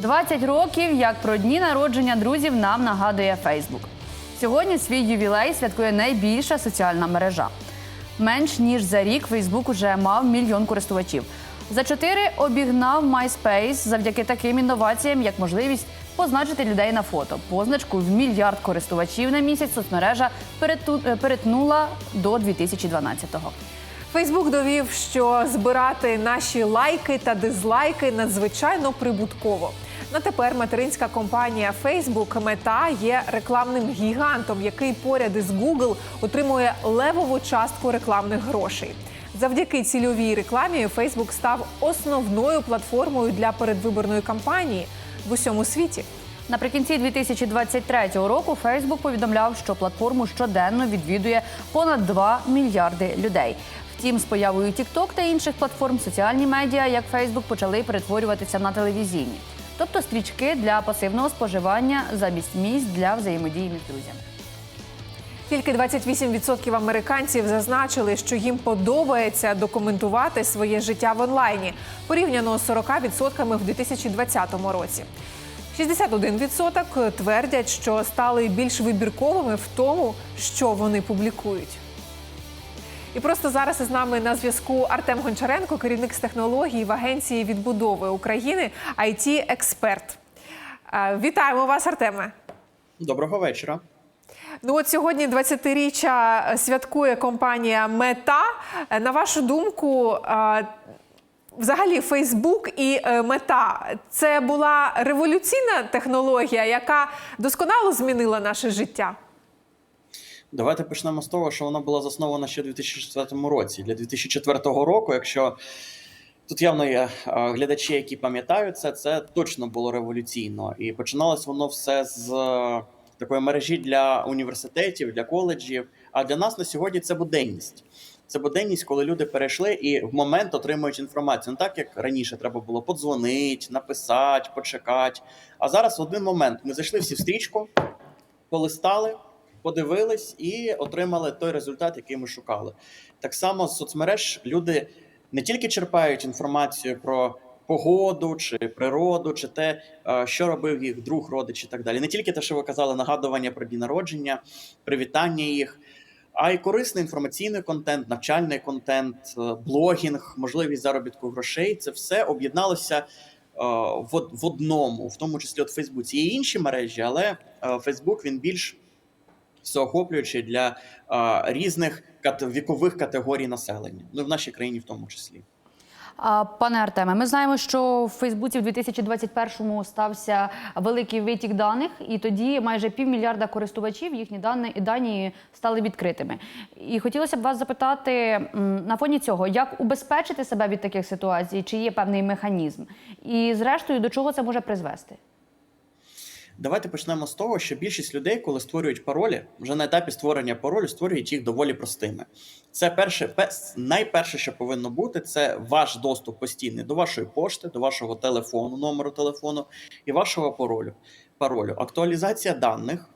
20 років, як про дні народження друзів нам нагадує Фейсбук. Сьогодні свій ювілей святкує найбільша соціальна мережа. Менш ніж за рік Фейсбук уже мав мільйон користувачів. За чотири обігнав MySpace завдяки таким інноваціям, як можливість позначити людей на фото. Позначку в мільярд користувачів на місяць соцмережа е, перетнула до 2012-го. Фейсбук довів, що збирати наші лайки та дизлайки надзвичайно прибутково. На тепер материнська компанія Facebook Мета є рекламним гігантом, який поряд із Google отримує левову частку рекламних грошей. Завдяки цільовій рекламі Facebook став основною платформою для передвиборної кампанії в усьому світі. Наприкінці 2023 року Фейсбук повідомляв, що платформу щоденно відвідує понад 2 мільярди людей. Втім, з появою TikTok та інших платформ соціальні медіа, як Фейсбук, почали перетворюватися на телевізійні, тобто стрічки для пасивного споживання замість місць для взаємодії між друзями. Тільки 28% американців зазначили, що їм подобається документувати своє життя в онлайні, порівняно з 40% в 2020 році. 61% твердять, що стали більш вибірковими в тому, що вони публікують. І просто зараз із нами на зв'язку Артем Гончаренко, керівник з технологій в агенції відбудови України, it експерт Вітаємо вас, Артеме. Доброго вечора. Ну от сьогодні 20-річчя святкує компанія Мета. Е, На вашу думку, е, взагалі Фейсбук і е, Мета це була революційна технологія, яка досконало змінила наше життя. Давайте почнемо з того, що вона була заснована ще у 2004 році. Для 2004 року, якщо тут явно є глядачі, які пам'ятають це, це точно було революційно. І починалось воно все з е, такої мережі для університетів, для коледжів. А для нас на сьогодні це буденність. Це буденність, коли люди перейшли і в момент отримують інформацію. Не так як раніше треба було подзвонити, написати, почекати. А зараз в один момент ми зайшли всі в стрічку, полистали, подивились і отримали той результат, який ми шукали. Так само з соцмереж люди не тільки черпають інформацію про погоду чи природу, чи те, е, що робив їх друг, родич і так далі. Не тільки те, що ви казали, нагадування про дні народження, привітання їх. А й корисний інформаційний контент, навчальний контент, е, блогінг, можливість заробітку грошей це все об'єдналося е, в, одному, в тому числі от Фейсбуці. Є інші мережі, але Фейсбук він більш всеохоплюючий для е, різних кат- вікових категорій населення, ну в нашій країні в тому числі. Пане Артеме, ми знаємо, що в Фейсбуці в 2021-му стався великий витік даних, і тоді майже півмільярда користувачів їхні дані дані стали відкритими. І хотілося б вас запитати на фоні цього, як убезпечити себе від таких ситуацій, чи є певний механізм, і зрештою до чого це може призвести? Давайте почнемо з того, що більшість людей, коли створюють паролі, вже на етапі створення паролю створюють їх доволі простими. Це перше, найперше, що повинно бути, це ваш доступ постійний до вашої пошти, до вашого телефону, номеру телефону і вашого паролю. паролю. Актуалізація даних.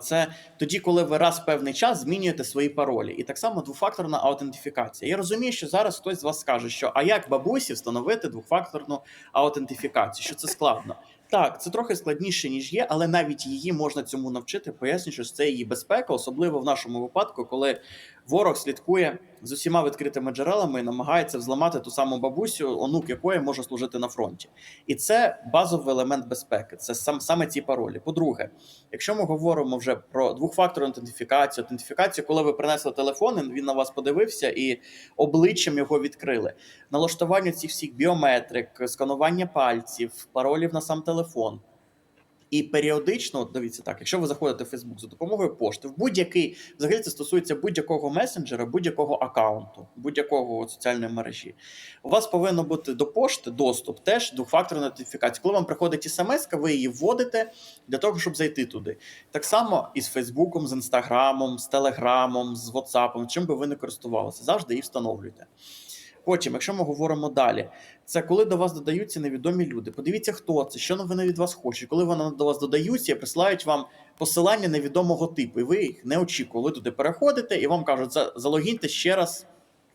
Це тоді, коли ви раз в певний час змінюєте свої паролі, і так само двофакторна аутентифікація. Я розумію, що зараз хтось з вас скаже, що а як бабусі встановити двофакторну аутентифікацію? Що це складно? Так, це трохи складніше ніж є, але навіть її можна цьому навчити, пояснюючи, що це її безпека, особливо в нашому випадку, коли ворог слідкує з усіма відкритими джерелами і намагається взламати ту саму бабусю, онук якої може служити на фронті. І це базовий елемент безпеки. Це сам саме ці паролі. По-друге, якщо ми говоримо вже про двохфакторну аутентифікацію, аутентифікацію, коли ви принесли телефон, він на вас подивився і обличчям його відкрили. Налаштування цих всіх біометрик, сканування пальців, паролів на сам телефон. І періодично, дивіться так, якщо ви заходите в Facebook за допомогою пошти, в будь-який, взагалі це стосується будь-якого месенджера, будь-якого аккаунту, будь-якого соціальної мережі. У вас повинно бути до пошти доступ, теж двохфакторна аутентифікація. Коли вам приходить смс, ви її вводите для того, щоб зайти туди. Так само і з Фейсбуком, з Інстаграмом, з Телеграмом, з Ватсапом, чим би ви не користувалися, завжди її встановлюйте. Потім, якщо ми говоримо далі, це коли до вас додаються невідомі люди. Подивіться, хто це, що вони від вас хочуть. Коли вони до вас додаються, присилають вам посилання невідомого типу, і ви їх не очікували. Туди переходите, і вам кажуть, «За- залогіньте ще раз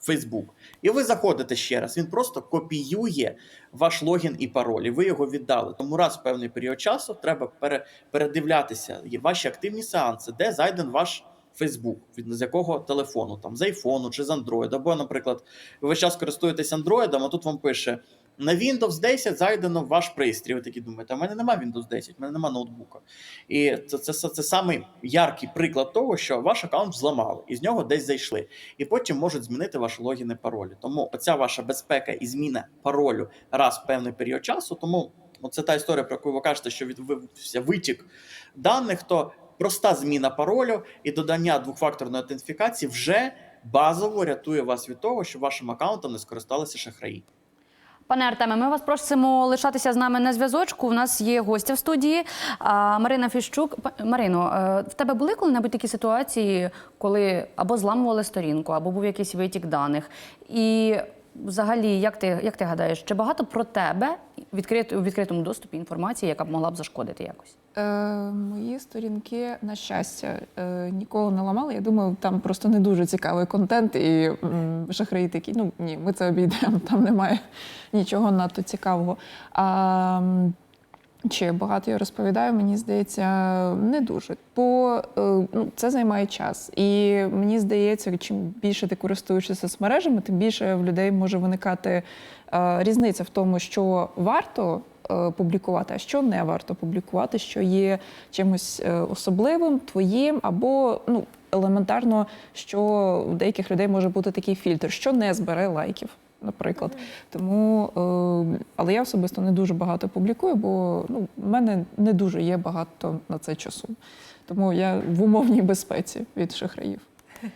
Facebook. І ви заходите ще раз. Він просто копіює ваш логін і пароль, і ви його віддали. Тому раз в певний період часу треба пере, передивлятися ваші активні сеанси, де зайден ваш Facebook, від з якого телефону, там з айфону чи з Android. Або, наприклад, ви весь час користуєтесь Android, а тут вам пише. На Windows 10 зайдено в ваш пристрій. Ви такі думаєте, а в мене немає Windows 10, в мене немає ноутбука. І це, це, це, це самий яркий приклад того, що ваш аккаунт взламали, і з нього десь зайшли. І потім можуть змінити ваші логіни паролі. Тому оця ваша безпека і зміна паролю раз в певний період часу. Тому це та історія, про яку ви кажете, що відбувся витік даних, то проста зміна паролю і додання двохфакторної аутентифікації вже базово рятує вас від того, що вашим аккаунтом не скористалися шахраї. Пане Артеме, ми вас просимо лишатися з нами на зв'язочку. У нас є гостя в студії Марина Фіщук. Марино, е, в тебе були коли-небудь такі ситуації, коли або зламували сторінку, або був якийсь витік даних? І взагалі, як ти, як ти гадаєш, чи багато про тебе відкрит, у відкритому доступі інформації, яка б могла б зашкодити якось? Е, мої сторінки, на щастя, е, ніколи не ламали. Я думаю, там просто не дуже цікавий контент, і м, шахраї такі, ну ні, ми це обійдемо, там немає нічого надто цікавого. А чи багато я розповідаю, мені здається, не дуже. Бо е, ну, це займає час. І мені здається, чим більше ти користуєшся соцмережами, тим більше в людей може виникати е, різниця в тому, що варто е, публікувати, а що не варто публікувати, що є чимось е, особливим, твоїм, або ну, елементарно, що у деяких людей може бути такий фільтр, що не збере лайків. Наприклад, тому, е, але я особисто не дуже багато публікую, бо ну, в мене не дуже є багато на це часу. Тому я в умовній безпеці від шахраїв.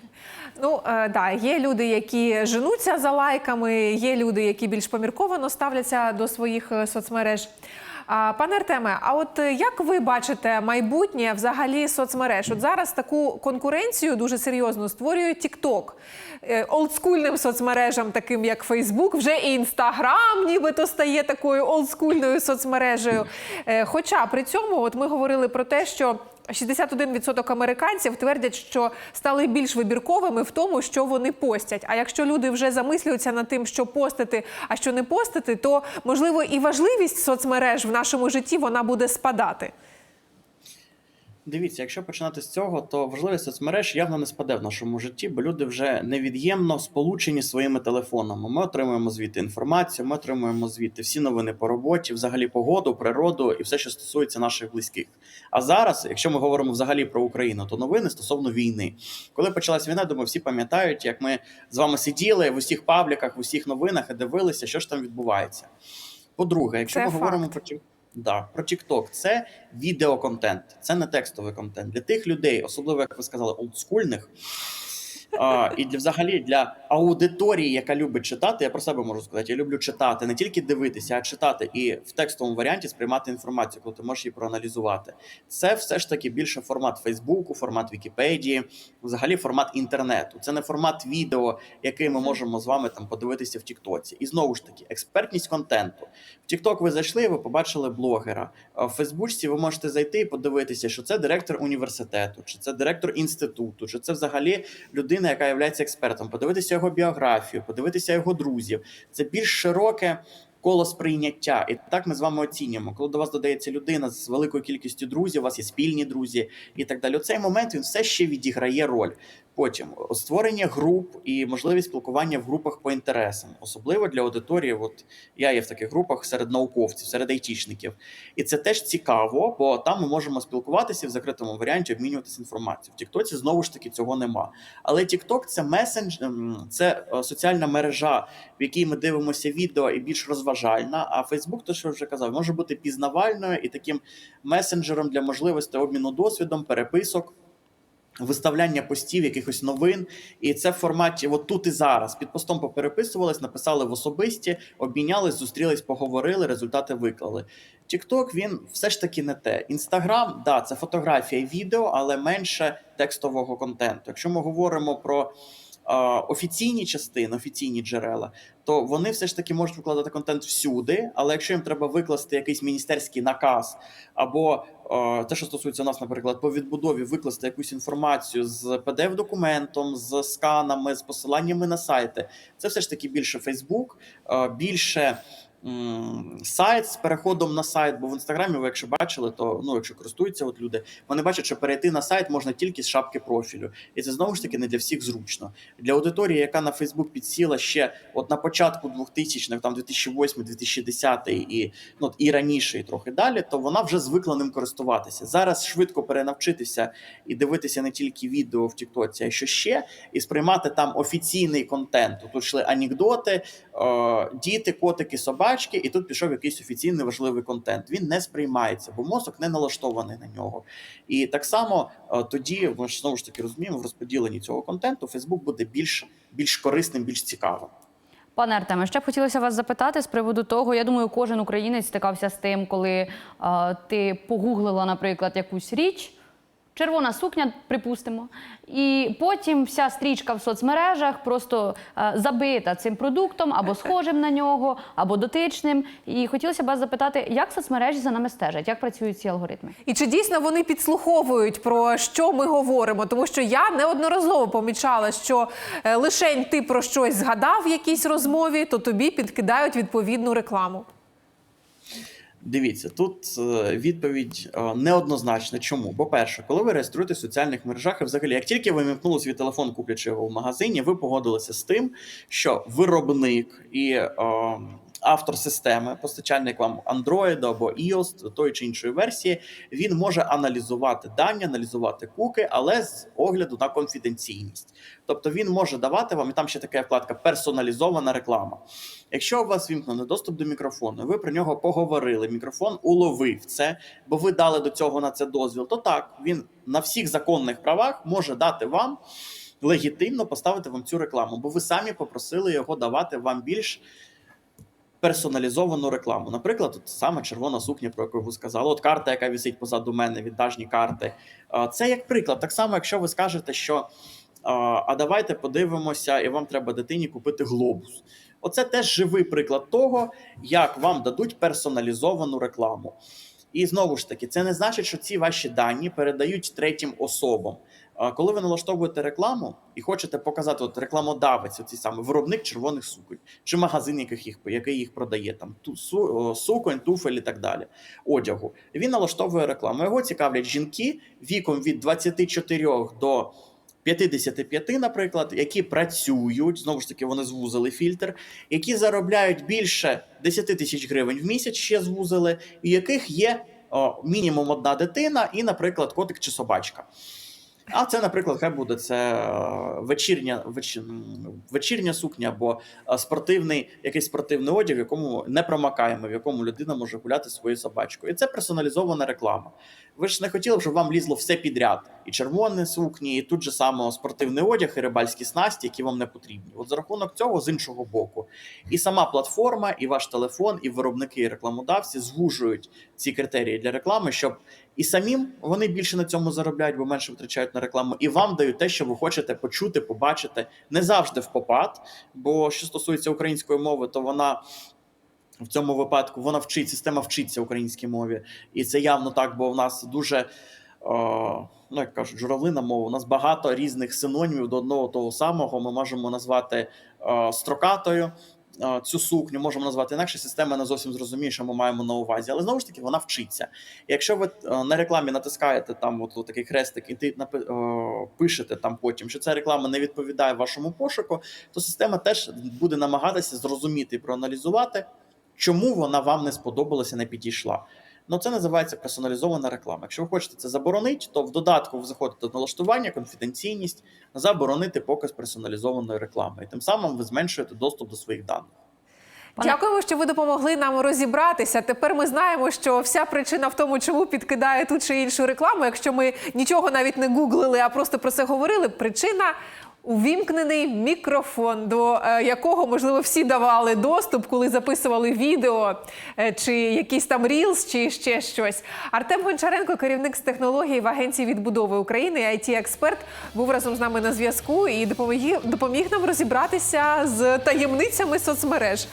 Ну е, да, є люди, які женуться за лайками, є люди, які більш помірковано ставляться до своїх е, соцмереж. Пане Артеме, а от е, як ви бачите майбутнє взагалі соцмереж? От зараз таку конкуренцію дуже серйозно створює TikTok. Е, Олдскульним соцмережам, таким як Facebook, вже і Instagram нібито стає такою олдскульною соцмережею. Е, Хоча при цьому, от ми говорили про те, що 61% американців твердять, що стали більш вибірковими в тому, що вони постять. А якщо люди вже замислюються над тим, що постити, а що не постити, то можливо і важливість соцмереж в нашому житті вона буде спадати. Дивіться, якщо починати з цього, то важливість соцмереж явно не спаде в нашому житті, бо люди вже невід'ємно сполучені своїми телефонами. Ми отримуємо звідти інформацію, ми отримуємо звідти всі новини по роботі, взагалі погоду, природу і все, що стосується наших близьких. А зараз, якщо ми говоримо взагалі про Україну, то новини стосовно війни. Коли почалась війна, думаю, всі пам'ятають, як ми з вами сиділи в усіх пабліках, в усіх новинах і дивилися, що ж там відбувається. По-друге, якщо Це ми говоримо про Да, про TikTok. це відеоконтент, це не текстовий контент. Для тих людей, особливо як ви сказали, олдскульних. А, і для взагалі для аудиторії, яка любить читати, я про себе можу сказати. Я люблю читати, не тільки дивитися, а читати і в текстовому варіанті сприймати інформацію, коли ти можеш її проаналізувати. Це все ж таки більше формат Фейсбуку, формат Вікіпедії, взагалі формат інтернету. Це не формат відео, який ми можемо з вами там подивитися в Тіктоці. І знову ж таки, експертність контенту. В Тікток ви зайшли, ви побачили блогера. В Фейсбучці ви можете зайти і подивитися, що це директор університету, чи це директор інституту, чи це взагалі людина, яка є експертом. Подивитися його біографію, подивитися його друзів. Це більш широке. Коло сприйняття, і так ми з вами оцінюємо. Коли до вас додається людина з великою кількістю друзів, у вас є спільні друзі і так далі. У цей момент він все ще відіграє роль. Потім створення груп і можливість спілкування в групах по інтересам, особливо для аудиторії. От я є в таких групах серед науковців, серед айтішників. І це теж цікаво, бо там ми можемо спілкуватися в закритому варіанті, обмінюватися інформацією. В Тіктоці знову ж таки цього нема. Але Тікток це месендж, ем, це е, соціальна мережа, в якій ми дивимося відео і більш розважальна. А Фейсбук, то що вже казав, може бути пізнавальною і таким месенджером для можливостей обміну досвідом, переписок. Виставляння постів, якихось новин, і це в форматі от тут і зараз. Під постом попереписувались, написали в особисті, обмінялись, зустрілись, поговорили, результати виклали. Тікток він все ж таки не те. Інстаграм, да, це фотографія і відео, але менше текстового контенту. Якщо ми говоримо про офіційні частини, офіційні джерела, то вони все ж таки можуть викладати контент всюди. Але якщо їм треба викласти якийсь міністерський наказ, або е, те, що стосується нас, наприклад, по відбудові, викласти якусь інформацію з pdf документом з сканами, з посиланнями на сайти, це все ж таки більше е, більше. Сайт з переходом на сайт, бо в інстаграмі, ви якщо бачили, то ну, якщо користуються от люди, вони бачать, що перейти на сайт можна тільки з шапки профілю, і це знову ж таки не для всіх зручно. Для аудиторії, яка на Фейсбук підсіла ще от на початку 2000-х, там 2008-2010 і ну і раніше, і трохи далі, то вона вже звикла ним користуватися. Зараз швидко перенавчитися і дивитися не тільки відео в Тіктоці, а що ще, і сприймати там офіційний контент. Тут йшли анекдоти, е, діти, котики, собачки, і тут пішов якийсь офіційний важливий контент. Він не сприймається, бо мозок не налаштований на нього. І так само е, тоді ми ж знову ж таки розуміємо, в розподіленні цього контенту Фейсбук буде більш, більш корисним, більш цікавим. Пане Артеме, ще б хотілося вас запитати з приводу того. Я думаю, кожен українець стикався з тим, коли е, ти погуглила, наприклад, якусь річ. Червона сукня, припустимо, і потім вся стрічка в соцмережах просто е, забита цим продуктом або схожим на нього, або дотичним. І хотілося б вас запитати, як соцмережі за нами стежать, як працюють ці алгоритми? І чи дійсно вони підслуховують про що ми говоримо? Тому що я неодноразово помічала, що е, лишень ти про щось згадав в якійсь розмові, то тобі підкидають відповідну рекламу. Дивіться, тут е, відповідь е, неоднозначна. Чому? По-перше, коли ви реєструєте в соціальних мережах, і взагалі, як тільки ви вимкнули свій телефон, куплячи його в магазині, ви погодилися з тим, що виробник і е, автор системи, постачальник вам Android або iOS, тої чи іншої версії, він може аналізувати дані, аналізувати куки, але з огляду на конфіденційність. Тобто він може давати вам, і там ще така вкладка персоналізована реклама. Якщо у вас вімкнений доступ до мікрофону, ви про нього поговорили, мікрофон уловив це, бо ви дали до цього на це дозвіл, то так, він на всіх законних правах може дати вам легітимно поставити вам цю рекламу, бо ви самі попросили його давати вам більш персоналізовану рекламу. Наприклад, от саме червона сукня, про яку ви сказали, от карта, яка висить позаду мене, віддажні карти. Це як приклад. Так само, якщо ви скажете, що а давайте подивимося, і вам треба дитині купити глобус. Оце теж живий приклад того, як вам дадуть персоналізовану рекламу. І знову ж таки, це не значить, що ці ваші дані передають третім особам. Коли ви налаштовуєте рекламу і хочете показати от рекламодавець, оці саме виробник червоних суконь, чи магазин, яких їх який їх продає, там ту су, суконь, туфель і так далі. Одягу. Він налаштовує рекламу. Його цікавлять жінки віком від 24 до 55, наприклад, які працюють, знову ж таки, вони звузили фільтр, які заробляють більше 10 тисяч гривень в місяць, ще звузили, і яких є о, мінімум одна дитина, і, наприклад, котик чи собачка. А це, наприклад, хай буде це е, вечірня, вечір, вечірня сукня або е, спортивний, якийсь спортивний одяг, в якому не промакаємо, в якому людина може гуляти своєю собачкою. І це персоналізована реклама. Ви ж не хотіли, щоб вам лізло все підряд: і червоні сукні, і тут же само спортивний одяг, і рибальські снасті, які вам не потрібні. От за рахунок цього, з іншого боку, і сама платформа, і ваш телефон, і виробники, і рекламодавці звужують ці критерії для реклами, щоб і самим вони більше на цьому заробляють, бо менше витрачають на рекламу, і вам дають те, що ви хочете почути, побачити не завжди в попад. Бо що стосується української мови, то вона. В цьому випадку вона вчить, система вчиться українській мові, і це явно так, бо в нас дуже, о, ну як кажуть, журавлина мова. У нас багато різних синонімів до одного того самого. Ми можемо назвати о, строкатою е, цю сукню, можемо назвати інакше. Система не зовсім зрозуміє, що ми маємо на увазі, але знову ж таки вона вчиться. Якщо ви е, на рекламі натискаєте там от, от такий хрестик, і ти напи- пишете там потім, що ця реклама не відповідає вашому пошуку, то система теж буде намагатися зрозуміти і проаналізувати, чому вона вам не сподобалася, не підійшла. Ну, це називається персоналізована реклама. Якщо ви хочете це заборонити, то в додатку ви заходите до налаштування, конфіденційність, заборонити показ персоналізованої реклами. І тим самим ви зменшуєте доступ до своїх даних. Дякуємо, що ви допомогли нам розібратися. Тепер ми знаємо, що вся причина в тому, чому підкидає ту чи іншу рекламу. Якщо ми нічого навіть не гуглили, а просто про це говорили. Причина Увімкнений мікрофон, до е, якого можливо всі давали доступ, коли записували відео е, чи якісь там рілс, чи ще щось. Артем Гончаренко, керівник з технологій в агенції відбудови України, it експерт був разом з нами на зв'язку і допоміг, допоміг нам розібратися з таємницями соцмереж.